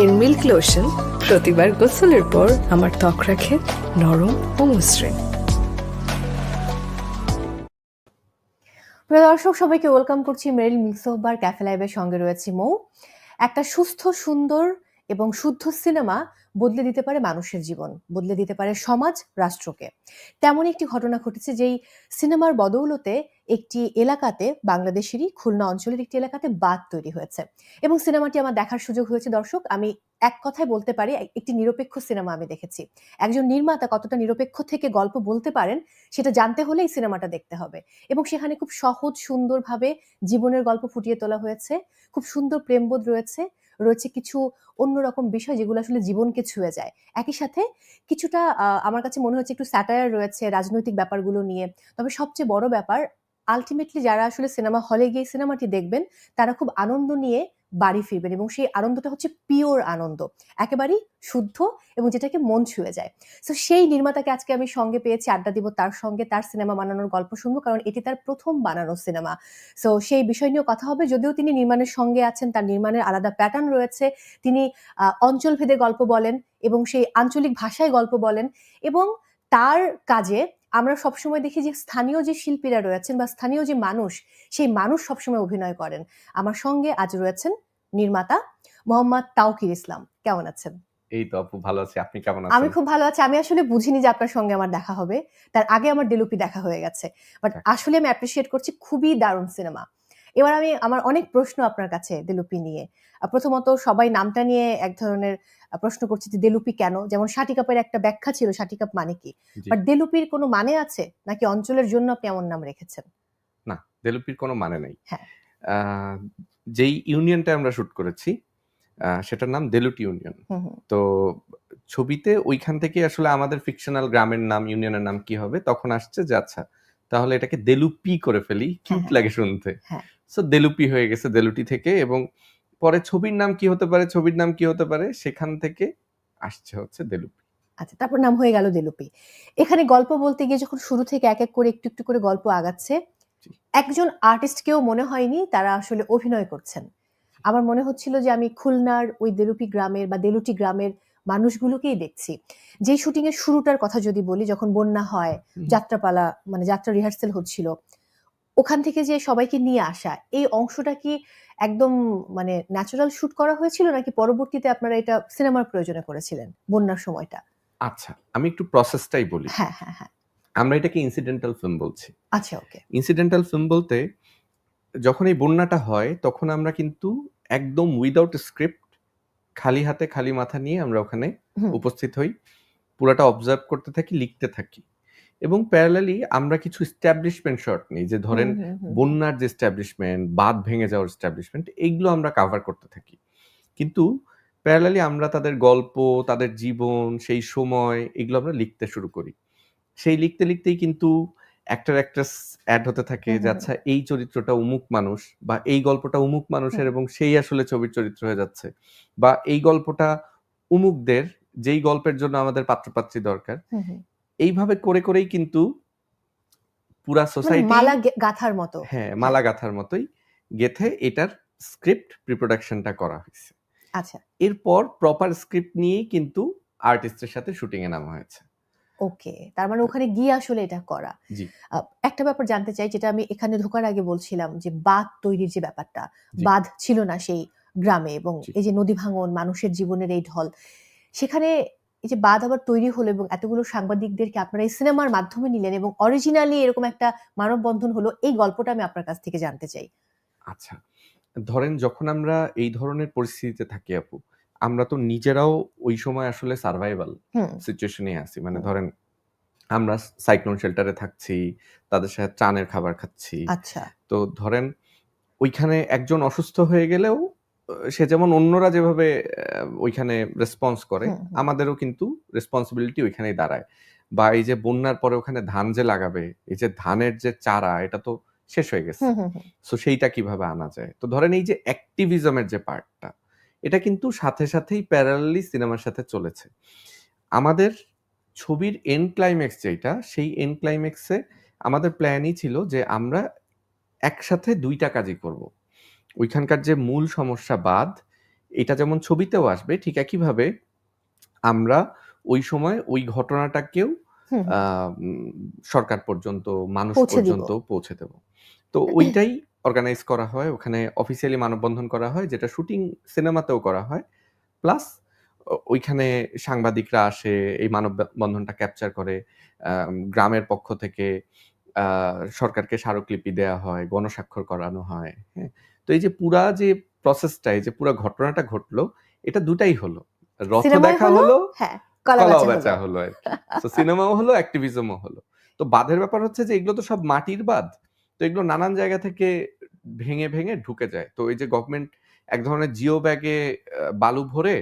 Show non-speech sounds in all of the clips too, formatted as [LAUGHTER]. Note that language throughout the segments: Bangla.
এর মিল্ক লোশন প্রতিবার গোসলের পর আমার ত্বক রাখে নরম ও মসৃণ। প্রিয় দর্শক, সবাইকে ওয়েলকাম করছি Meril milk of bar cafe লাইভের সঙ্গে রয়েছে মৌ। একটা সুস্থ, সুন্দর এবং শুদ্ধ সিনেমা বদলে দিতে পারে মানুষের জীবন, বদলে দিতে পারে সমাজ রাষ্ট্রকে। তেমন একটি ঘটনা ঘটেছে যেই সিনেমার বদৌলতে একটি এলাকাতে, বাংলাদেশেরই খুলনা অঞ্চলের একটি এলাকাতে বাদ তৈরি হয়েছে। এবং সিনেমাটি আমার দেখার সুযোগ হয়েছে, দর্শক। আমি এক কথায় বলতে পারি, একটি নিরপেক্ষ সিনেমা আমি দেখেছি। একজন নির্মাতা কতটা নিরপেক্ষ থেকে গল্প বলতে পারেন, সেটা জানতে হলে এই সিনেমাটা দেখতে হবে। এবং সেখানে খুব সহজ, সুন্দরভাবে জীবনের গল্প ফুটিয়ে তোলা হয়েছে। খুব সুন্দর প্রেমবোধ রয়েছে। রয়েছে কিছু অন্যরকম বিষয় যেগুলো আসলে জীবনকে ছুঁয়ে যায়। একই সাথে কিছুটা আমার কাছে মনে হচ্ছে একটু স্যাটায়ার রয়েছে রাজনৈতিক ব্যাপারগুলো নিয়ে। তবে সবচেয়ে বড় ব্যাপার আলটিমেটলি যারা আসলে সিনেমা হলে গিয়ে সিনেমাটি দেখবেন, তারা খুব আনন্দ নিয়ে বাড়ি ফিরবেন এবং সেই আনন্দটা হচ্ছে পিওর আনন্দ। একেবারেই শুদ্ধ এবং যেটাকে মন ছুঁয়ে যায়। তো সেই নির্মাতাকে আজকে আমি সঙ্গে পেয়েছি, আড্ডা দিব তার সঙ্গে, তার সিনেমা বানানোর গল্প শুনব, কারণ এটি তার প্রথম বানানো সিনেমা সো সেই বিষয় নিয়েও কথা হবে, যদিও তিনি নির্মাণের সঙ্গে আছেন, তার নির্মাণের আলাদা প্যাটার্ন রয়েছে। তিনি অঞ্চলভেদে গল্প বলেন এবং সেই আঞ্চলিক ভাষায় গল্প বলেন এবং তার কাজে আমরা সবসময় দেখি যে স্থানীয় যে শিল্পীরা রয়েছেন বা স্থানীয় যে মানুষ, সেই মানুষ সবসময় অভিনয় করেন। আমার সঙ্গে আজ রয়েছেন নির্মাতা মোহাম্মদ তাওকির ইসলাম। কেমন আছেন? এই তো আপু ভালো আছি। আপনি কেমন আছেন? আমি খুব ভালো আছি। আমি আসলে বুঝিনি যে আপনার সঙ্গে আমার দেখা হবে। তার আগে আমার ডেলুপি দেখা হয়ে গেছে। বাট আচ্ছা। আসলে আমি অ্যাপ্রিসিয়েট করছি খুবই দারুণ সিনেমা এবার আমি আমার অনেক প্রশ্ন আপনার কাছে দেলুপি নিয়ে। প্রথমত সবাই নামটা নিয়ে এক ধরনের প্রশ্ন করছে যে দেলুপি কেন? যেমন শাটিকাপের একটা ব্যাখ্যা ছিল শাটিকাপ মানে কি? বাট দেলুপির কোনো মানে আছে? নাকি অঞ্চলের জন্য আপনি এমন নাম রেখেছেন? না দেলুপির কোনো মানে নেই। হ্যাঁ। যেই ইউনিয়নটা আমরা শুট করেছি সেটার নাম দেলুট ইউনিয়ন তো ছবিতে ওইখান থেকে আসলে আমাদের ফিকশনাল গ্রামের নাম ইউনিয়নের নাম কি হবে তখন আসছে যে আচ্ছা তাহলে এটাকে দেলুপি করে ফেলি কিউট হ্যাঁ। লাগে শুনতে হ্যাঁ। সো দেলুপি হয়ে গেছে দেলুটি থেকে এবং পরে ছবির নাম কি হতে পারে ছবির নাম কি হতে পারে সেখান থেকে আসছে হচ্ছে দেলুপি আচ্ছা তারপর নাম হয়ে গেল দেলুপি এখানে গল্প বলতে গিয়ে যখন শুরু থেকে এক এক করে একটু একটু করে গল্প আগাচ্ছে। একজন আর্টিস্টকেও মনে হয়নি তারা আসলে অভিনয় করছেন। আমার মনে হচ্ছিল যে আমি খুলনার ওই দেলুপি গ্রামের বা দেলুটি গ্রামের মানুষগুলোকেই দেখছি। যে শুটিং এর শুরুটার কথা যদি বলি যখন বন্যা হয় যাত্রাপালা মানে যাত্রা রিহার্সেল হচ্ছিল ওখান থেকে যে সবাইকে নিয়ে আসা এই অংশটা কি একদম মানে ন্যাচারাল শুট করা হয়েছিল নাকি পরবর্তীতে আপনারা এটা সিনেমার প্রয়োজনে করেছিলেন বন্যার সময়টা? আচ্ছা আমি একটু প্রসেসটাই বলি। হ্যাঁ হ্যাঁ হ্যাঁ। আমরা এটাকে ইনসিডেন্টাল ফিল্ম বলছি। আচ্ছা ওকে ইনসিডেন্টাল ফিল্ম বলতে যখন এই বন্যাটা হয় তখন আমরা কিন্তু একদম উইদাউট স্ক্রিপ্ট খালি হাতে খালি মাথা নিয়ে আমরা ওখানে উপস্থিত হই পুরাটা অবজার্ভ করতে থাকি লিখতে থাকি। এবং প্যারালালি আমরা কিছু স্ট্যাবলিশমেন্ট শট নিই যে ধরেন। বন্যার যে স্ট্যাবলিশমেন্ট বাঁধ ভেঙে যাওয়ার স্ট্যাবলিশমেন্ট এইগুলো আমরা কাভার করতে থাকি। কিন্তু প্যারালালি আমরা তাদের গল্প তাদের জীবন সেই সময় এগুলো আমরা লিখতে শুরু করি। সেই লিখতে লিখতেই কিন্তু অ্যাক্টর অ্যাক্ট্রেস অ্যাড হতে থাকে যে আচ্ছা এই চরিত্রটা উমুক মানুষ বা এই গল্পটা উমুক মানুষের এবং সেই আসলে ছবির চরিত্র হয়ে যাচ্ছে বা এই গল্পটা উমুকদের যেই গল্পের জন্য আমাদের পাত্রপাত্রী দরকার। এইভাবে করে করেই কিন্তু পুরা মানে সোসাইটি মালা গে- গাঁথার মতো। হ্যাঁ মালা গাথার মতোই গেথে এটার স্ক্রিপ্ট প্রিপ্রোডাকশনটা করা হয়েছে। আচ্ছা। এরপর প্রপার স্ক্রিপ্ট নিয়েই কিন্তু আর্টিস্টের সাথে শুটিং এ নামা হয়েছে। ওকে তার মানে ওখানে গিয়ে আসলে এটা করা। একটা ব্যাপার জানতে চাই যেটা আমি এখানে ঢোকার আগে বলছিলাম যে বাঁধ তৈরির যে ব্যাপারটা। বাঁধ ছিল না সেই গ্রামে এবং এই যে নদী ভাঙন মানুষের জীবনের এই ঢল সেখানে এই যে বাঁধ আবার তৈরি হলো এবং এতগুলো সাংবাদিকদেরকে আপনারা এই সিনেমার মাধ্যমে নিলেন এবং অরিজিনালি এরকম একটা মানববন্ধন হলো এই গল্পটা আমি আপনার কাছ থেকে জানতে চাই। আচ্ছা ধরেন যখন আমরা এই ধরনের পরিস্থিতিতে থাকি আপু আমরা তো নিজেরাও ওই সময় আসলে সার্ভাইভাল সিচুয়েশনে আছি। মানে ধরেন আমরা সাইক্লোন শেল্টারে থাকছি তাদের সাথে ত্রাণের খাবার খাচ্ছি। আচ্ছা। তো ধরেন ওইখানে একজন অসুস্থ হয়ে গেলেও সে যেমন অন্যরা যেভাবে ওইখানে রেসপন্স করে। আমাদেরও কিন্তু রেসপন্সিবিলিটি ওইখানেই দাঁড়ায়। বা এই যে বন্যার পরে ওখানে ধান যে লাগাবে এই যে ধানের যে চারা এটা তো শেষ হয়ে গেছে। সো সেইটা কীভাবে আনা যায়? তো ধরেন এই যে অ্যাক্টিভিজমের যে পার্টটা এটা কিন্তু সাথে সাথেই প্যারালালি সিনেমার সাথে চলেছে। আমাদের ছবির এন্ড ক্লাইম্যাক্স যেটা সেই এন্ড ক্লাইম্যাক্সে আমাদের প্ল্যানই ছিল যে আমরা একসাথে দুইটা কাজই করব। ওইখানকার যে মূল সমস্যা বাদ এটা যেমন ছবিতেও আসবে ঠিক একইভাবে আমরা ওই সময় ওই ঘটনাটাকেও সরকার পর্যন্ত মানুষ পর্যন্ত পৌঁছে দেব। তো [CLEARS THROAT] ওইটাই অর্গানাইজ করা হয় ওখানে অফিসিয়ালি মানববন্ধন করা হয় যেটা শুটিং সিনেমাতেও করা হয়। প্লাস ওইখানে সাংবাদিকরা আসে এই মানববন্ধনটা ক্যাপচার করে গ্রামের পক্ষ থেকে সরকারকে স্মারকলিপি দেওয়া হয় গণস্বাক্ষর করানো হয় হ্যাঁ। তো এই যে পুরা যে প্রসেসটা এই যে পুরা ঘটনাটা ঘটলো এটা দুটাই হলো। রথ দেখা হলো, হ্যাঁ কলা বেচা বেচা হলো। আর সিনেমাও হলো অ্যাক্টিভিজমও হলো। তো বাঁধের ব্যাপার হচ্ছে যে এগুলো তো সব মাটির বাঁধ। তো এগুলো নানান জায়গা থেকে ভেঙে ভেঙে ঢুকে যায়। তো এই যে গভর্নমেন্ট এক ধরনের জিও ব্যাগে বালু ভরে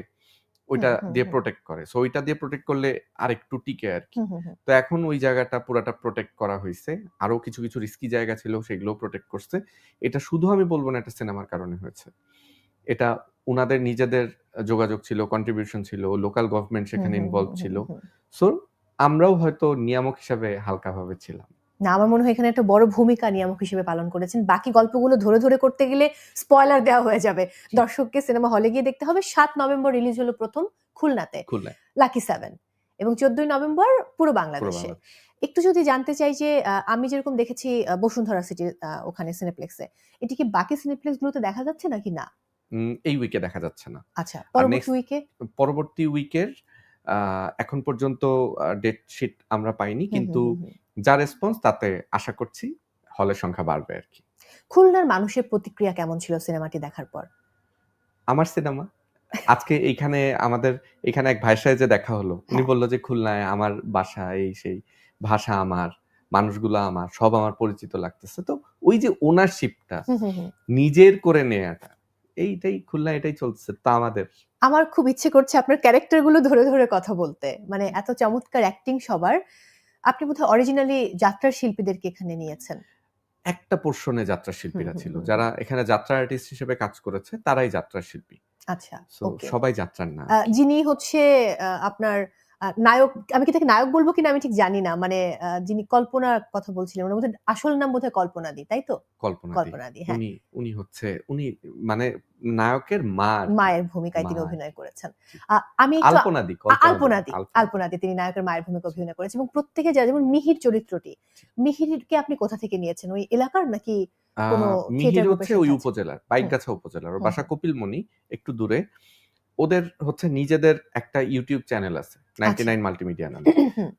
ওইটা দিয়ে প্রোটেক্ট করে। সো ওইটা দিয়ে প্রোটেক্ট করলে আর একটু টিকে আর কি। তো এখন ওই জায়গাটা পুরাটা প্রোটেক্ট করা হয়েছে আরও কিছু কিছু রিস্কি জায়গা ছিল সেগুলো প্রোটেক্ট করছে। এটা শুধু আমি বলব না এটা সিনেমার কারণে হয়েছে। এটা ওনাদের নিজেদের যোগাযোগ ছিল কন্ট্রিবিউশন ছিল লোকাল গভর্নমেন্ট সেখানে ইনভলভ ছিল। সো আমরাও হয়তো নিয়ামক হিসাবে হালকাভাবে ছিলাম। না আমার মনে হয় এখানে একটা বড় ভূমিকা নিয়ামক হিসেবে পালন করেছেন। বাকি গল্পগুলো ধরে ধরে করতে গেলে স্পয়লার দেওয়া হয়ে যাবে। দর্শককে সিনেমা হলে গিয়ে দেখতে হবে। সাত নভেম্বর রিলিজ হলো প্রথম খুলনাতে। লাকি সেভেন এবং চোদ্দই নভেম্বর পুরো বাংলাদেশে। একটু যদি জানতে চাই যে আমি যেরকম দেখেছি বসুন্ধরা সিটি ওখানে সিনেপ্লেক্সে এটি কি বাকি সিনেপ্লেক্স গুলোতে দেখা যাচ্ছে নাকি না? এই উইকে দেখা যাচ্ছে না। আচ্ছা পরবর্তী উইকে পরবর্তী উইকের এখন পর্যন্ত ডেট শিট আমরা পাইনি কিন্তু যা রেসপন্স তাতে আশা করছি হলের সংখ্যা বাড়বে আর কি। খুলনার মানুষের প্রতিক্রিয়া কেমন ছিল সিনেমাটি দেখার পর? আমার সিনেমা? আজকে এইখানে আমাদের এখানে এক ভাইয়ের সাথে যে দেখা হলো উনি হ্যাঁ। বলল যে খুলনায় আমার বাসা এই সেই ভাষা আমার মানুষগুলো আমার সব আমার পরিচিত লাগতেছে। তো ওই যে ওনারশিপটা। নিজের করে নেয়াটা এইটাই খুলনা এটাই চলছে তা আমাদের। আমার খুব ইচ্ছে করছে আপনার ক্যারেক্টারগুলো ধরে ধরে কথা বলতে। মানে এত চমৎকার অ্যাক্টিং সবার। আপনি বোধহয় অরিজিনালি যাত্রার শিল্পীদেরকে এখানে নিয়েছেন। একটা পোর্শনে যাত্রা শিল্পীরা ছিল। যারা এখানে যাত্রা আর্টিস্ট হিসেবে কাজ করেছে তারাই যাত্রা শিল্পী। আচ্ছা সবাই যাত্রার না যিনি হচ্ছে আপনার নায়ক আমি কি তাকে নায়ক বলব কিনা আমি ঠিক জানি না। মানে যিনি কল্পনার কথা বলছিলেন ওনার মধ্যে আসল নাম বোধহয় কল্পনা দি তাই তো? কল্পনা কল্পনা দি হ্যাঁ। উনি হচ্ছে উনি মানে নায়কের মা মায়ের ভূমিকায় তিনি অভিনয় করেছেন। আমি একটু আলপনা দি আ- আলপনা দি আলপনা। আলপনা দি তিনি নায়কের মায়ের ভূমিকা অভিনয় করেছেন এবং প্রত্যেকে যা যেমন মিহির চরিত্রটি মিহিরকে আপনি কোথা থেকে নিয়েছেন? ওই এলাকার নাকি কোনো মিহির হচ্ছে ওই উপজেলার বাইকগাছা উপজেলার বাসা। কপিলমণি একটু দূরে। ওদের হচ্ছে নিজেদের একটা ইউটিউব চ্যানেল আছে নাইনটি নাইন মাল্টিমিডিয়া নামে।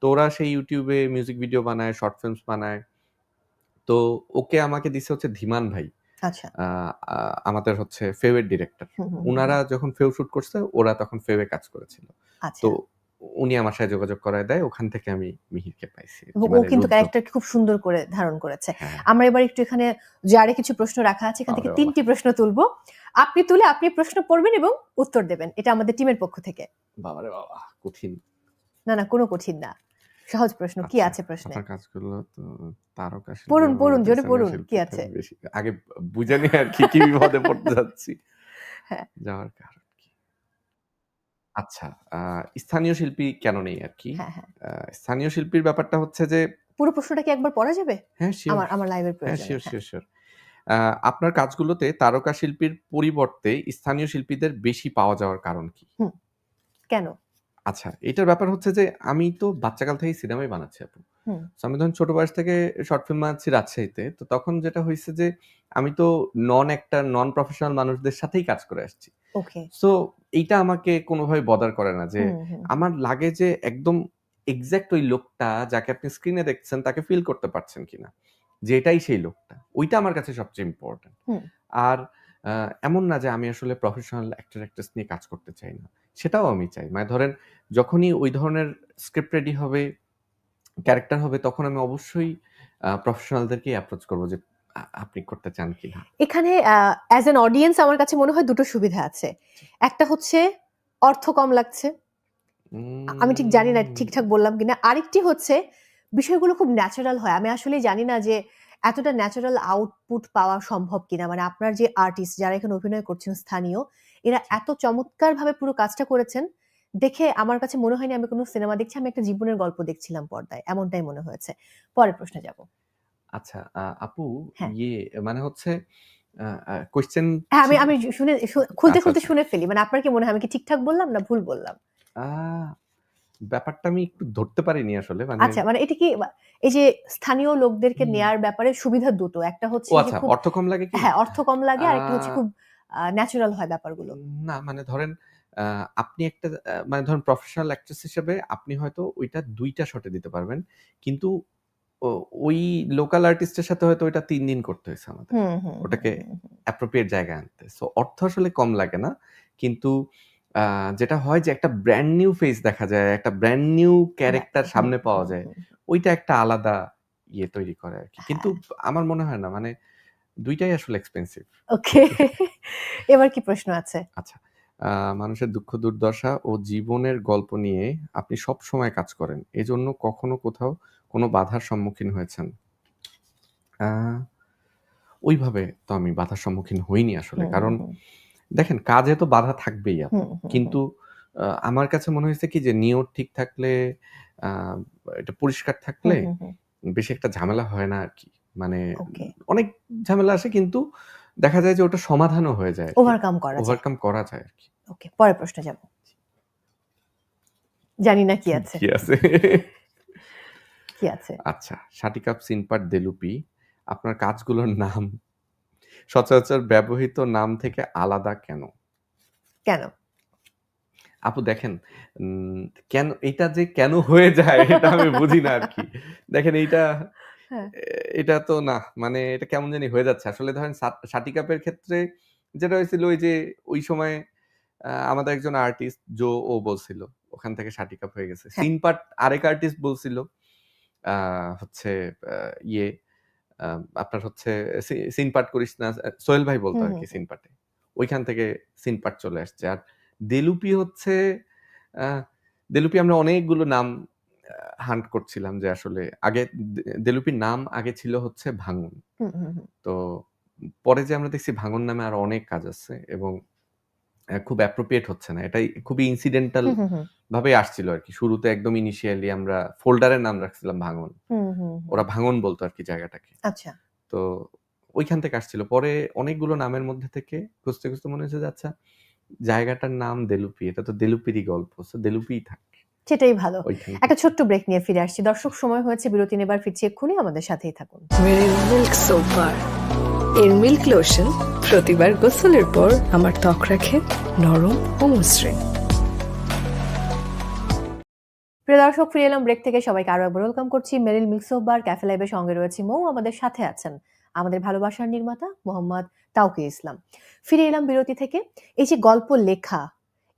তো ওরা সেই ইউটিউবে মিউজিক ভিডিও বানায় শর্ট ফিল্মস বানায়। তো ওকে আমাকে দিছে হচ্ছে ধীমান ভাই। আচ্ছা। আমাদের হচ্ছে ফেভের ডিরেক্টর ওনারা যখন ফেউ শুট করছে ওরা তখন ফেভে কাজ করেছিল। আচ্ছা। তো উনি আমার সাথে যোগাযোগ করায় দেয় ওখান থেকে আমি মিহিরকে পাইছি। আর ও মানে কিন্তু রুদ্র। ক্যারেক্টার খুব সুন্দর করে ধারণ করেছে। হ্যাঁ। আমরা এবার একটু এখানে জারে কিছু প্রশ্ন রাখা আছে এখান থেকে তিনটি প্রশ্ন তুলবো। আপনি তুলে আপনি প্রশ্ন পড়বেন এবং উত্তর দেবেন। এটা আমাদের টিমের পক্ষ থেকে। বাবারে বাবা কঠিন। না না কোনো কঠিন না। সহজ প্রশ্ন কি আচ্ছা, আছে প্রশ্নে? তো তারকা পড়ুন, পড়ুন, জোরে পড়ুন, কি আছে? আগে বুঝে নিয়ে আর কি কি বিপদে পড়তে যাচ্ছি? হ্যাঁ। যাওয়ার কারণ কি? আচ্ছা স্থানীয় শিল্পী কেন নেই আর কি? হ্যাঁ হ্যাঁ। স্থানীয় শিল্পীর ব্যাপারটা হচ্ছে যে পুরো প্রশ্নটা কি একবার পড়া যাবে? হ্যাঁ আমার আমার লাইভের হ্যাঁ প্রয়োজন শিওর শিওর শিওর আপনার কাজগুলোতে তারকা শিল্পীর পরিবর্তে স্থানীয় শিল্পীদের বেশি পাওয়া যাওয়ার কারণ কি? কেন? আচ্ছা এটার ব্যাপার হচ্ছে যে আমি তো বাচ্চাকাল থেকেই সিনেমাই বানাচ্ছি আপু। আমি ধরুন ছোট বয়স থেকে শর্ট ফিল্ম বানাচ্ছি রাজশাহীতে তো তখন যেটা হয়েছে যে আমি তো নন একটা নন প্রফেশনাল মানুষদের সাথেই কাজ করে আসছি। সো এইটা আমাকে কোনোভাবে বদার করে না যে। আমার লাগে যে একদম এক্স্যাক্ট ওই লোকটা যাকে আপনি স্ক্রিনে দেখছেন তাকে ফিল করতে পারছেন কিনা। যে এটাই সেই লোকটা ওইটা আমার কাছে সবচেয়ে ইম্পর্টেন্ট আর এমন না যে আমি আসলে প্রফেশনাল অ্যাক্টর অ্যাক্ট্রেস নিয়ে কাজ করতে চাই না। সেটাও আমি চাই। মানে ধরেন যখনই ওই ধরনের স্ক্রিপ্ট রেডি হবে ক্যারেক্টার হবে তখন আমি অবশ্যই প্রফেশনালদেরকে অ্যাপ্রোচ করব যে আপনি করতে চান কিনা। এখানে অ্যাজ এন অডিয়েন্স আমার কাছে মনে হয় দুটো সুবিধা আছে। একটা হচ্ছে অর্থ কম লাগছে। আমি ঠিক জানি না ঠিকঠাক বললাম কিনা। আরেকটি হচ্ছে বিষয়গুলো খুব ন্যাচারাল হয়। আমি আসলে জানি না যে এতটা ন্যাচারাল আউটপুট পাওয়া সম্ভব কিনা। মানে আপনার যে আর্টিস্ট যারা এখানে অভিনয় করছেন স্থানীয় এরা এত চমৎকার ভাবে পুরো কাজটা করেছেন। দেখে আমার কাছে মনে হয়নি আমি কোনো সিনেমা দেখছি আমি একটা জীবনের গল্প দেখছিলাম পর্দায়। এমনটাই মনে হয়েছে। পরের প্রশ্নে যাব। আচ্ছা আপু হ্যাঁ। ইয়ে মানে হচ্ছে কোয়েশ্চেন হ্যাঁ আমি আমি শুনে খুলতে আচ্ছা, খুলতে আচ্ছা। শুনে ফেলি। মানে আপনার কি মনে হয় আমি কি ঠিকঠাক বললাম না ভুল বললাম? ব্যাপারটা আমি একটু ধরতে পারিনি আসলে মানে আচ্ছা মানে এটা কি এই যে স্থানীয় লোকদেরকে নেয়ার ব্যাপারে সুবিধা দুটো একটা হচ্ছে আচ্ছা খুব অর্থ কম লাগে কি? হ্যাঁ অর্থ কম লাগে আর একটা হচ্ছে খুব ন্যাচারাল হয় ব্যাপারগুলো। না মানে ধরেন আপনি একটা মানে ধরেন প্রফেশনাল অ্যাক্ট্রেস হিসেবে আপনি হয়তো ওইটা দুইটা শটে দিতে পারবেন কিন্তু ওই লোকাল আর্টিস্টের সাথে হয়তো ওইটা তিন দিন করতে হয়েছে আমাদের। ওটাকে। অ্যাপ্রোপ্রিয়েট জায়গায় আনতে। সো অর্থ আসলে কম লাগে না কিন্তু আহ, যেটা হয় যে একটা ব্র্যান্ড নিউ ফেস দেখা যায় একটা ব্র্যান্ড নিউ ক্যারেক্টার হ্যাঁ, সামনে পাওয়া যায় হুম, হুম। ওইটা একটা আলাদা ইয়ে তৈরি করে আর কি কিন্তু আমার মনে হয় না মানে দুইটাই আসলে এক্সপেন্সিভ ওকে। [LAUGHS] এবার কি প্রশ্ন আছে? আচ্ছা আহ, মানুষের দুঃখ দুর্দশা ও জীবনের গল্প নিয়ে আপনি সব সময় কাজ করেন এজন্য কখনো কোথাও কোনো বাধার সম্মুখীন হয়েছেন? আহ, ওইভাবে তো আমি বাধার সম্মুখীন হইনি আসলে হুম, কারণ হুম, দেখেন কাজে তো বাধা থাকবেই কিন্তু আমার কাছে মনে হয়েছে কি যে নিয়ত ঠিক থাকলে এটা পরিষ্কার থাকলে। বেশি একটা ঝামেলা হয় না আর কি মানে অনেক ঝামেলা আসে কিন্তু দেখা যায় যে ওটা সমাধানও হয়ে যায় ওভারকাম করা যায়। ওভারকাম করা যায় আর কি ওকে পরের প্রশ্ন যাব। জানি না কি আছে। কি আছে? কি আছে? আচ্ছা শাটিকাপ সিনপাট দেলুপি আপনার কাজগুলোর নাম সচরাচর ব্যবহৃত নাম থেকে আলাদা কেন? কেন? আপু দেখেন কেন এটা যে কেন হয়ে যায় এটা আমি বুঝি না আর কি। দেখেন এইটা হ্যাঁ। এটা তো না মানে এটা কেমন জানি হয়ে যাচ্ছে। আসলে ধরেন সা- শাটিকাপের ক্ষেত্রে যেটা হয়েছিল ওই যে ওই সময় আহ, আমাদের একজন আর্টিস্ট জো ও বলছিল ওখান থেকে শাটিকাপ হয়ে গেছে। হ্যাঁ। সিনপাট আরেক আর্টিস্ট বলছিল আহ, হচ্ছে ইয়ে আপনার হচ্ছে সিন পাট করিস না সোহেল ভাই বলতো আর কি সিন পাটে ওইখান থেকে সিন পাট চলে আসছে। আর দেলুপি হচ্ছে দেলুপি আমরা অনেকগুলো নাম হান্ট করছিলাম যে আসলে আগে দেলুপির নাম আগে ছিল হচ্ছে ভাঙন। তো পরে যে আমরা দেখছি ভাঙন নামে আর অনেক কাজ আছে এবং খুব অ্যাপ্রোপ্রিয়েট হচ্ছে না। এটাই খুবই ইনসিডেন্টাল। ভাবে আসছিল আর কি। শুরুতে একদম ইনিশিয়ালি আমরা ফোল্ডারের নাম রাখছিলাম ভাঙন। হুম, হুম, হুম। ওরা ভাঙন বলতো আর কি জায়গাটাকে। আচ্ছা। তো ওইখান থেকে আসছিল। পরে অনেকগুলো নামের মধ্যে থেকে খুঁজতে খুঁজতে মনে হচ্ছে যে আচ্ছা জায়গাটার নাম দেলুপি। এটা তো দেলুপিরই গল্প সো দেলুপিই থাক। সেটাই ভালো। একটা ছোট্ট ব্রেক নিয়ে ফিরে আসছি। দর্শক সময় হয়েছে বিরতি নেবার ফিরছি এক্ষুনি। আমাদের সাথেই থাকুন। এর মিল্ক লোশন প্রতিবার গোসলের পর আমার ত্বক রাখে নরম ও মসৃণ। প্রিয় দর্শক, ফিরে এলাম ব্রেক থেকে। সবাইকে আরও একবার ওয়েলকাম করছি। Meril mix of bar cafe লাইভের সঙ্গে রয়েছে মৌ। আমাদের সাথে আছেন আমাদের ভালোবাসার নির্মাতা মোহাম্মদ তাওকে ইসলাম। ফিরে এলাম বিরতি থেকে। এই যে গল্প লেখা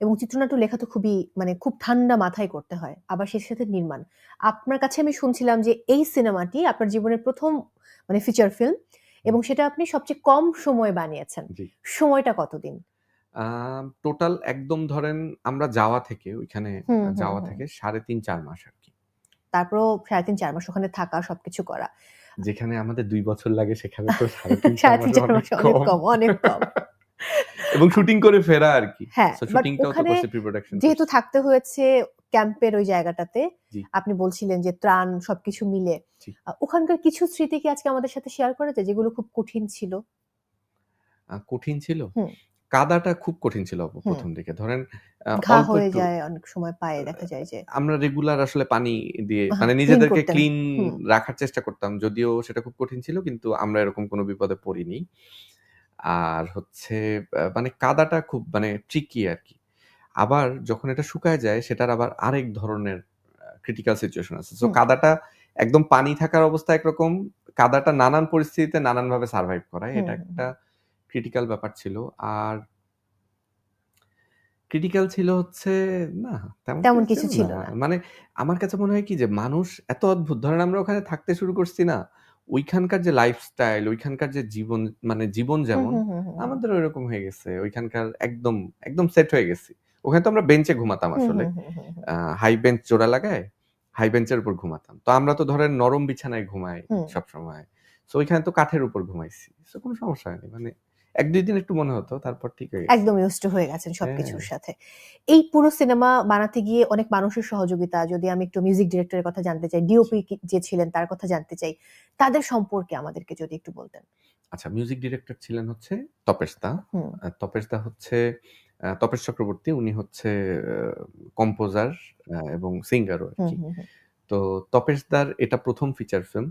এবং চিত্রনাট্য লেখা তো খুবই মানে খুব ঠান্ডা মাথায় করতে হয়, আবার সেই সাথে নির্মাণ। আপনার কাছে আমি শুনছিলাম যে এই সিনেমাটি আপনার জীবনের প্রথম মানে ফিচার ফিল্ম এবং সেটা আপনি সবচেয়ে কম সময়ে বানিয়েছেন। সময়টা কতদিন? টোটাল একদম ধরেন আমরা যাওয়া থেকে ওইখানে যাওয়া থেকে সাড়ে তিন চার মাস আর কি। তারপরও সাড়ে তিন চার মাস ওখানে থাকা সবকিছু করা। যেখানে আমাদের দুই বছর লাগে সেখানে তো সাড়ে তিন চার মাস অনেক কম। অনেক কম। [LAUGHS] এবং শুটিং করে ফেরা আর কি। হ্যাঁ শুটিংটাও তো প্রি প্রোডাকশন যেহেতু থাকতে হয়েছে ক্যাম্পের ওই জায়গাটাতে আপনি বলছিলেন যে ত্রাণ সবকিছু মিলে। ওখানকার কিছু স্মৃতি কি আজকে আমাদের সাথে শেয়ার করা যায় যেগুলো খুব কঠিন ছিল? কঠিন ছিল? কাদাটা খুব কঠিন ছিল প্রথম দিকে। ধরেন ঘা হয়ে যায় অনেক সময় পায়ে দেখা যায় যে। আমরা রেগুলার আসলে পানি দিয়ে মানে নিজেদেরকে ক্লিন রাখার চেষ্টা করতাম যদিও সেটা খুব কঠিন ছিল কিন্তু আমরা এরকম কোনো বিপদে পড়িনি। আর হচ্ছে মানে কাদাটা খুব মানে ট্রিকি আর কি। আবার যখন এটা শুকায় যায় সেটার আবার আরেক ধরনের ক্রিটিক্যাল সিচুয়েশন আছে। সো কাদাটা একদম পানি থাকার অবস্থা একরকম কাদাটা নানান পরিস্থিতিতে নানান ভাবে সার্ভাইভ করায় এটা একটা ক্রিটিক্যাল ব্যাপার ছিল। আর ক্রিটিক্যাল ছিল হচ্ছে না তেমন তেমন কিছু ছিল না। মানে আমার কাছে মনে হয় কি যে মানুষ এত অদ্ভুত। ধরেন আমরা ওখানে থাকতে শুরু করছি না ওইখানকার যে লাইফস্টাইল ওইখানকার যে জীবন মানে জীবন যেমন। আমাদের ওইরকম হয়ে গেছে। ওইখানকার একদম একদম সেট হয়ে গেছে। ওখানে তো আমরা বেঞ্চে ঘুমাতাম আসলে। হাই বেঞ্চ জোড়া লাগায় হাই বেঞ্চের উপর ঘুমাতাম। তো আমরা তো ধরেন নরম বিছানায় ঘুমাই হুম। সব সময় তো ওইখানে তো কাঠের উপর ঘুমাইছি। তো কোনো সমস্যা হয়নি। মানে এক দুই দিন একটু মনে হতো তারপর ঠিক হয়ে একদম হয়ে গেছেন সবকিছুর হ্যাঁ। সাথে। এই পুরো সিনেমা বানাতে গিয়ে অনেক মানুষের সহযোগিতা যদি আমি একটু মিউজিক ডিরেক্টরের কথা জানতে চাই ডিওপি যে ছিলেন তার কথা জানতে চাই তাদের সম্পর্কে আমাদেরকে যদি একটু বলতেন। আচ্ছা মিউজিক ডিরেক্টর ছিলেন হচ্ছে তপেশ দা তপেশ দা হচ্ছে তপেশ চক্রবর্তী উনি হচ্ছে কম্পোজার এবং সিঙ্গারও আর কি। হুম হুম। তো তপেশ দার এটা প্রথম ফিচার ফিল্ম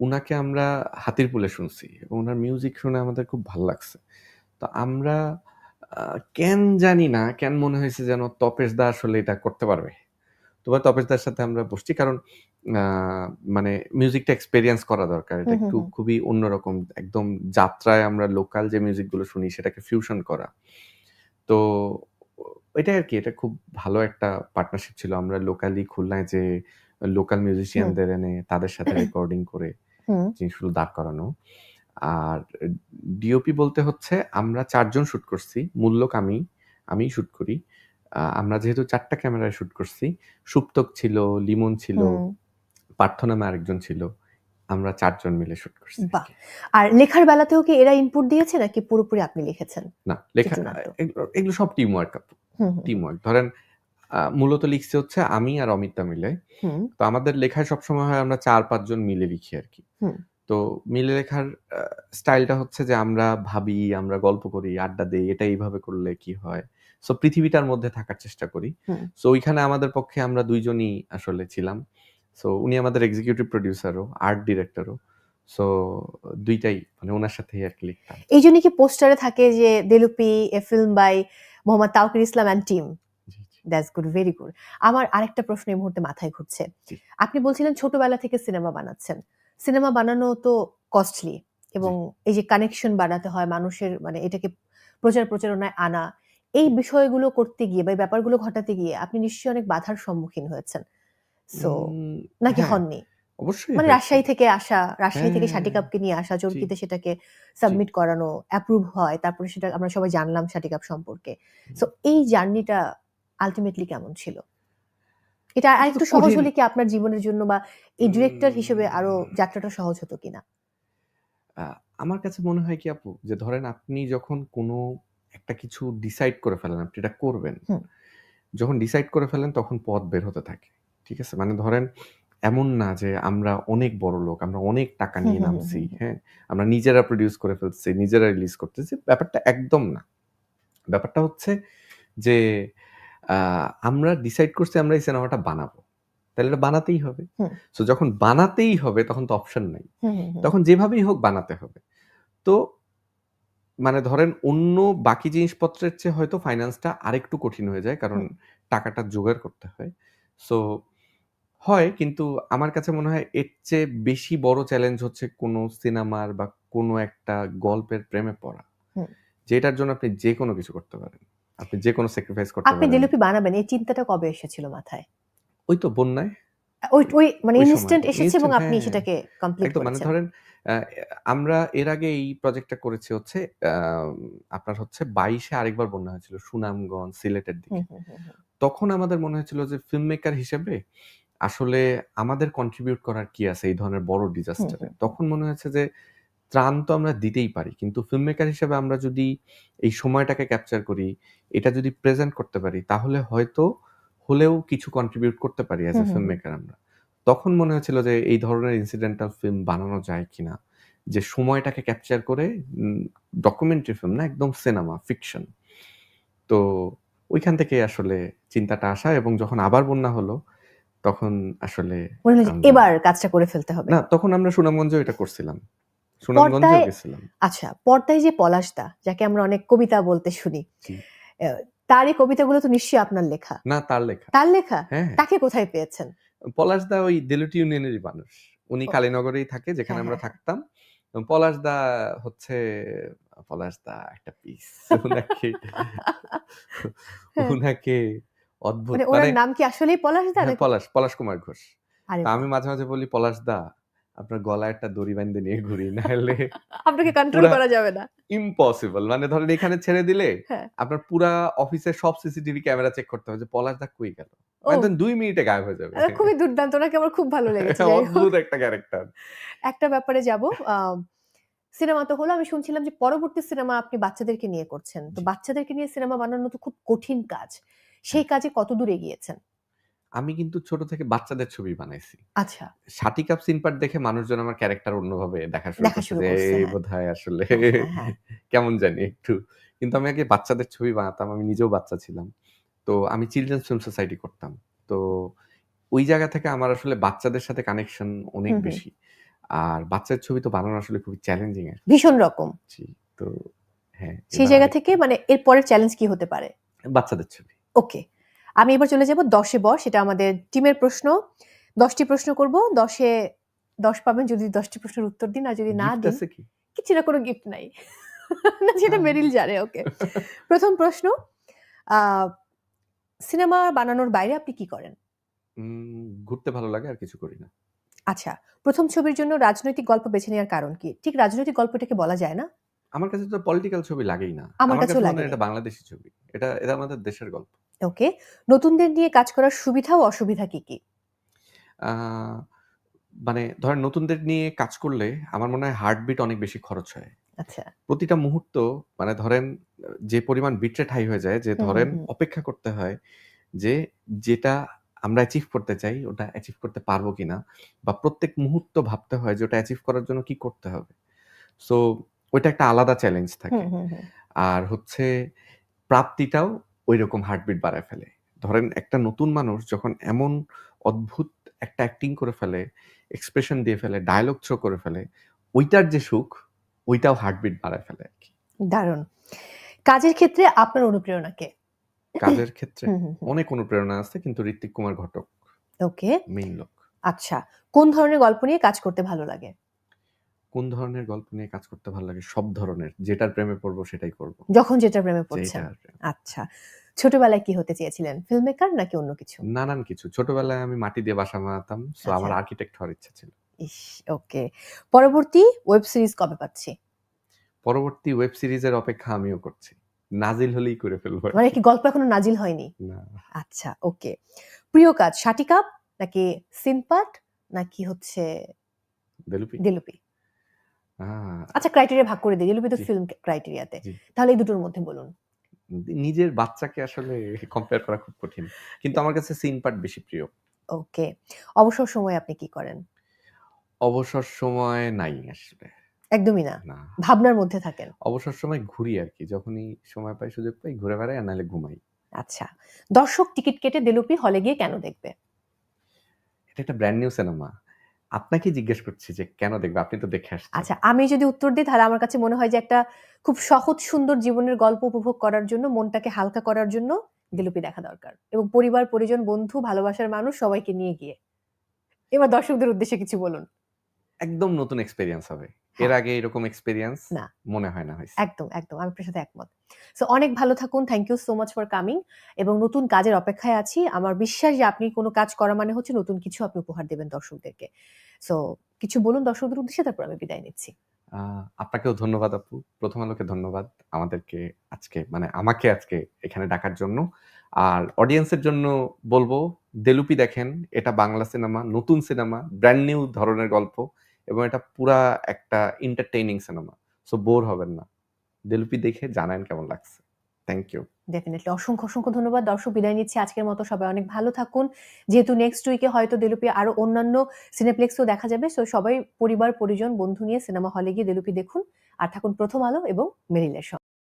উনাকে আমরা হাতির পুলে শুনছি এবং ওনার মিউজিক শুনে আমাদের খুব ভালো লাগছে। তো আমরা কেন জানি না কেন মনে হয়েছে যেন তপেশ দা আসলে এটা করতে পারবে। তোমার তপেশ দার সাথে আমরা বসছি কারণ মানে মিউজিকটা এক্সপেরিয়েন্স করা দরকার। এটা একটু খুবই অন্যরকম। একদম যাত্রায় আমরা লোকাল যে মিউজিকগুলো শুনি সেটাকে ফিউশন করা। তো এটা আর কি এটা খুব ভালো একটা পার্টনারশিপ ছিল। আমরা লোকালি খুলনায় যে লোকাল মিউজিশিয়ানদের এনে তাদের সাথে রেকর্ডিং করে জিনিসগুলো দাঁড় করানো। আর ডিওপি বলতে হচ্ছে আমরা চারজন শুট করছি মূল্যক আমি আমি শুট করি। আমরা যেহেতু চারটা ক্যামেরায় শুট করছি সুপ্তক ছিল লিমন ছিল পার্থ নামে আরেকজন ছিল। আমরা চারজন মিলে শুট করছি আর বাহ। আর লেখার বেলাতেও কি এরা ইনপুট দিয়েছে নাকি পুরোপুরি আপনি লিখেছেন? না লেখা এগুলো সব টিম ওয়ার্ক টিম ওয়ার্ক ধরেন মূলত লিখছে হচ্ছে আমি আর অমিতা মিলে। তো আমাদের লেখায় সবসময় হয় আমরা চার পাঁচজন মিলে লিখি আর কি। তো মিলে লেখার স্টাইলটা হচ্ছে যে আমরা ভাবি আমরা গল্প করি আড্ডা দেই এটা এইভাবে করলে কি হয়? সো পৃথিবীটার মধ্যে থাকার চেষ্টা করি। সো ওইখানে আমাদের পক্ষে আমরা দুইজনই আসলে ছিলাম। সো উনি আমাদের এক্সিকিউটিভ প্রডিউসারও আর্ট ডিরেক্টরও সো দুইটাই মানে ওনার সাথে আর কি লিখতাম। এই জন্য কি পোস্টারে থাকে যে Delupi a film by Mohammad Tawkir Islam and team that's good very good আমার আরেকটা প্রশ্ন এই মুহূর্তে মাথায় ঘুরছে। আপনি বলছিলেন ছোটবেলা থেকে সিনেমা বানাচ্ছেন। সিনেমা বানানো তো কস্টলি এবং এই যে কানেকশন বানাতে হয় মানুষের মানে এটাকে প্রচার প্রচারণায় আনা এই বিষয়গুলো করতে গিয়ে বা ব্যাপারগুলো ঘটাতে গিয়ে আপনি নিশ্চয়ই অনেক বাধার সম্মুখীন হয়েছেন। সো নাকি হ্যাঁ, হননি? অবশ্যই মানে রাজশাহী থেকে আসা রাজশাহী থেকে হ্যাঁ, সাটিকাপকে নিয়ে আসা চরকিতে সেটাকে সাবমিট করানো অ্যাপ্রুভ হয় তারপরে সেটা আমরা সবাই জানলাম সাটিকাপ সম্পর্কে। সো এই জার্নিটা আলটিমেটলি কেমন ছিল? এটা আরেকটু সহজ হলে কি আপনার জীবনের জন্য বা এই ডিরেক্টর হিসেবে আরও যাত্রাটা সহজ হতো কিনা? আমার কাছে মনে হয় কি আপু যে ধরেন আপনি যখন কোনো একটা কিছু ডিসাইড করে ফেলেন আপনি এটা করবেন যখন ডিসাইড করে ফেলেন তখন পথ বের হতে থাকে। ঠিক আছে? মানে ধরেন এমন না যে আমরা অনেক বড় লোক আমরা অনেক টাকা নিয়ে নামছি। হ্যাঁ? আমরা নিজেরা প্রডিউস করে ফেলছি নিজেরা রিলিজ করতেছি ব্যাপারটা একদম না। ব্যাপারটা হচ্ছে যে আমরা ডিসাইড করছি আমরা এই সিনেমাটা বানাবো। তাহলে এটা বানাতেই হবে। সো যখন বানাতেই হবে তখন তো অপশন নাই। তখন যেভাবেই হোক বানাতে হবে। তো মানে ধরেন অন্য বাকি জিনিসপত্রের চেয়ে হয়তো ফাইন্যান্সটা আরেকটু কঠিন হয়ে যায় কারণ টাকাটা জোগাড় করতে হয়। সো হয় কিন্তু আমার কাছে মনে হয় এর চেয়ে বেশি বড় চ্যালেঞ্জ হচ্ছে কোনো সিনেমার বা কোনো একটা গল্পের প্রেমে পড়া। যেটার জন্য আপনি যে কোনো কিছু করতে পারেন। আপনি যে কোনো স্যাক্রিফাইস করতে আপনি পারেন। দিলুপি বানাবেন এই চিন্তাটা কবে এসেছিল মাথায়? ওই তো বন্যায়। ওই ওই মানে ইনস্ট্যান্ট এসেছে এবং আপনি হ্যাঁ। সেটাকে কমপ্লিট একদম মানে ধরেন আমরা এর আগে এই প্রজেক্টটা করেছি হচ্ছে আপনার হচ্ছে বাইশে আরেকবার বন্যা হয়েছিল সুনামগঞ্জ সিলেটের দিকে। তখন আমাদের মনে হয়েছিল যে ফিল্ম মেকার হিসেবে আসলে আমাদের কন্ট্রিবিউট করার কি আছে? এই ধরনের বড় ডিজাস্টারে তখন মনে হয়েছে যে ত্রাণ তো আমরা দিতেই পারি কিন্তু ফিল্ম মেকার হিসেবে আমরা যদি এই সময়টাকে ক্যাপচার করি এটা যদি প্রেজেন্ট করতে পারি তাহলে হয়তো হলেও কিছু কন্ট্রিবিউট করতে পারি অ্যাজ এ ফিল্ম মেকার আমরা। তখন মনে হয়েছিল যে এই ধরনের ইনসিডেন্টাল ফিল্ম বানানো যায় কিনা? যে সময়টাকে ক্যাপচার করে ডকুমেন্টারি ফিল্ম না একদম সিনেমা ফিকশন তো ওইখান থেকে আসলে চিন্তাটা আসা এবং যখন আবার বন্যা হলো তখন আসলে এবার কাজটা করে ফেলতে হবে। না তখন আমরা সুনামগঞ্জে এটা করছিলাম। সুনামগঞ্জে গেছিলাম। আচ্ছা পর্দায় যে পলাশদা যাকে আমরা অনেক কবিতা বলতে শুনি। তার এই কবিতাগুলো তো নিশ্চয়ই আপনার লেখা? না তার লেখা। তার লেখা? হ্যাঁ তাকে কোথায় পেয়েছেন? পলাশদা ওই দেলুটি ইউনিয়নেরই মানুষ। উনি কালীনগরেই থাকে যেখানে হ্যাঁ, আমরা হ্যাঁ, থাকতাম। পলাশদা হচ্ছে পলাশদা একটা পিস [LAUGHS] উনাকে [LAUGHS] হ্যাঁ। অদ্ভুত। মানে মানে ওনার নাম কি আসলেই পলাশদা হ্যাঁ, নাকি? পলাশ পলাশ কুমার ঘোষ। আমি মাঝে মাঝে বলি পলাশদা আপনার গলায় একটা দড়ি বাঁধে নিয়ে ঘুরি নাহলে [LAUGHS] আপনাকে কন্ট্রোল করা যাবে না। ইম্পসিবল মানে ধরেন এখানে ছেড়ে দিলে হ্যাঁ। আপনার পুরা অফিসের সব সিসিটিভি ক্যামেরা চেক করতে হবে যে পলাশ দা কই গেল? ও মানে দুই মিনিটে গায়েব হয়ে যাবে। খুবই দুর্দান্ত ওনাকে আমার খুব ভালো লেগেছে অদ্ভুত একটা ক্যারেক্টার একটা ব্যাপারে যাব সিনেমা তো হলো আমি শুনছিলাম যে পরবর্তী সিনেমা আপনি বাচ্চাদেরকে নিয়ে করছেন। তো বাচ্চাদেরকে নিয়ে সিনেমা বানানো তো খুব কঠিন কাজ। সেই কাজে কত দূর এগিয়েছেন আমি কিন্তু ছোট থেকে বাচ্চাদের ছবি বানাইছি। আচ্ছা। সাটি কাপ সিন পার্ট দেখে মানুষজন আমার ক্যারেক্টার অন্যভাবে দেখা শুরু করছে এই হ্যাঁ। বোধহয় আসলে হ্যাঁ, হ্যাঁ। [LAUGHS] কেমন জানি একটু। কিন্তু আমি আগে বাচ্চাদের ছবি বানাতাম। আমি নিজেও বাচ্চা ছিলাম। তো আমি চিলড্রেনস ফিল্ম সোসাইটি করতাম। তো ওই জায়গা থেকে আমার আসলে বাচ্চাদের সাথে কানেকশন অনেক। বেশি। আর বাচ্চাদের ছবি তো বানানো আসলে খুবই চ্যালেঞ্জিং। ভীষণ রকম। জি, তো হ্যাঁ, সেই জায়গা থেকে মানে এর পরের চ্যালেঞ্জ কি হতে পারে? বাচ্চাদের ছবি। ওকে। আমি এবার চলে যাব ১০ এ বস। এটা আমাদের টিমের প্রশ্ন। দশটি প্রশ্ন করব। দশে দশ পাবেন যদি দশটি প্রশ্নের উত্তর দিন। আর যদি না দিন কিছু না কোনো গিফট নাই। [LAUGHS] না সেটা মেরিল জানে ওকে। প্রথম প্রশ্ন সিনেমা বানানোর বাইরে আপনি কি করেন? ঘুরতে ভালো লাগে আর কিছু করি না। আচ্ছা। প্রথম ছবির জন্য রাজনৈতিক গল্প বেছে নেওয়ার কারণ কি? ঠিক রাজনৈতিক গল্পটাকে বলা যায় না? আমার কাছে তো পলিটিক্যাল ছবি লাগেই না। আমার কাছে লাগেনি। এটা বাংলাদেশী ছবি। এটা এটা আমাদের দেশের গল্প। ওকে। নতুনদের নিয়ে কাজ করার সুবিধা ও অসুবিধা কি, কি? মানে ধরেন নতুনদের নিয়ে কাজ করলে আমার মনে হয় হার্টবিট অনেক বেশি খরচ হয়। আচ্ছা। প্রতিটা মুহূর্ত মানে ধরেন যে পরিমাণ বিট রেট হাই হয়ে যায় যে ধরেন অপেক্ষা করতে হয় যে যেটা আমরা অ্যাচিভ করতে চাই ওটা অ্যাচিভ করতে পারব কিনা বা প্রত্যেক মুহূর্ত ভাবতে হয় যে ওটা অ্যাচিভ করার জন্য কি করতে হবে। সো ওইটা একটা আলাদা চ্যালেঞ্জ থাকে। আর হচ্ছে প্রাপ্তিটাও ঐরকম হার্টবিট বাড়ায় ফেলে। ধরেন একটা নতুন মানুষ যখন এমন অদ্ভুত একটা অ্যাক্টিং করে ফেলে, এক্সপ্রেশন দিয়ে ফেলে, ডায়ালগ থ্রো করে ফেলে, ওইটার যে সুখ ওইটাও হার্টবিট বাড়ায় ফেলে আরকি। দারুণ। কাজের ক্ষেত্রে আপনার অনুপ্রেরণা কে? কাজের ক্ষেত্রে। অনেক অনুপ্রেরণা আছে কিন্তু ঋত্বিক কুমার ঘটক ওকে। মেইন লোক। আচ্ছা। কোন ধরনের গল্প নিয়ে কাজ করতে ভালো লাগে? কোন ধরনের গল্প নিয়ে কাজ করতে ভালো লাগে? সব ধরনের। যেটার প্রেমে পড়ব সেটাই করব। যখন যেটার প্রেমে পড়ছেন। আচ্ছা। ছোটবেলায় কি হতে চেয়েছিলেন? ফিল্ম মেকার নাকি অন্য কিছু? নানান কিছু। ছোটবেলায় আমি মাটি দিয়ে বাসা বানাতাম। সো আমার আচ্ছা। আর্কিটেক্ট হওয়ার ইচ্ছা ছিল। ইস! ওকে। পরবর্তী ওয়েব সিরিজ কবে পাচ্ছি? পরবর্তী ওয়েব সিরিজের অপেক্ষা আমিও করছি। নাজিল হলেই করে ফেলব মানে কি গল্প এখনও নাজিল হয়নি? না। আচ্ছা, ওকে। প্রিয় কাজ শাটি কাপ নাকি সিনপাট নাকি হচ্ছে দেলুপি? দেলুপি? আ আচ্ছা ক্রাইটেরিয়া ভাগ করে দেই। তো ফিল্ম ক্রাইটেরিয়াতে। তাহলে এই দুটোর মধ্যে বলুন। নিজের বাচ্চাকে আসলে কম্পেয়ার করা খুব কঠিন। কিন্তু আমার কাছে সিন পার্ট বেশি প্রিয়। ওকে। অবসর সময় আপনি কি করেন? অবসর সময় নাই আসলে। একদমই না। ভাবনার মধ্যে থাকেন। অবসর সময় ঘুরি আরকি। যখনই সময় পাই সুযোগ পাই ঘুরে বেড়াই আর নাহলে ঘুমাই। আচ্ছা। দর্শক টিকিট কেটে দেলুপি হলে গিয়ে কেন দেখবে? এটা একটা ব্র্যান্ড নিউ সিনেমা। আপনাকেই জিজ্ঞেস করছি যে কেন দেখবে? আপনি তো দেখে আসছেন। আচ্ছা, আমি যদি উত্তর দিই তাহলে আমার কাছে মনে হয় যে একটা খুব সহজ সুন্দর জীবনের গল্প উপভোগ করার জন্য মনটাকে হালকা করার জন্য দিলুপি দেখা দরকার। এবং পরিবার, পরিজন, বন্ধু, ভালোবাসার মানুষ সবাইকে নিয়ে গিয়ে। এবার দর্শকদের উদ্দেশ্যে কিছু বলুন। একদম নতুন এক্সপেরিয়েন্স হবে। এর হ্যাঁ। আগে এরকম এক্সপেরিয়েন্স না। মনে হয় না হইছে। একদম, একদম। আমি আপনার সাথে একমত। সো অনেক ভালো থাকুন। Thank you so much for coming এবং নতুন কাজের অপেক্ষায় আছি। আমার বিশ্বাস যে আপনি কোনো কাজ করা মানে হচ্ছে নতুন কিছু আপনি উপহার দেবেন দর্শকদেরকে। সো কিছু বলুন দর্শকদের উদ্দেশ্যে তারপর আমি বিদায় নিচ্ছি। আপনাকেও ধন্যবাদ আপু। প্রথম আলোকে ধন্যবাদ আমাদেরকে আজকে মানে আমাকে আজকে এখানে ডাকার জন্য। আর অডিয়েন্সের জন্য বলব দেলুপি দেখেন। এটা বাংলা সিনেমা, নতুন সিনেমা, ব্র্যান্ড নিউ ধরনের গল্প এবং এটা পুরা একটা এন্টারটেইনিং সিনেমা। সো বোর হবেন না। দিলপি দেখে জানান কেমন লাগছে। Thank you. ডেফিনেটলি অসংখ্য, অসংখ্য ধন্যবাদ। দর্শক বিদায় নিচ্ছি। আজকের মতো সবাই অনেক ভালো থাকুন। যেহেতু নেক্সট উইকে হয়তো দিলুপি আরও অন্যান্য সিনেপ্লেক্সও দেখা যাবে। সো সবাই পরিবার, পরিজন, বন্ধু নিয়ে সিনেমা হলে গিয়ে দিলুপি দেখুন। আর থাকুন প্রথম আলো এবং মেরিলের সঙ্গে।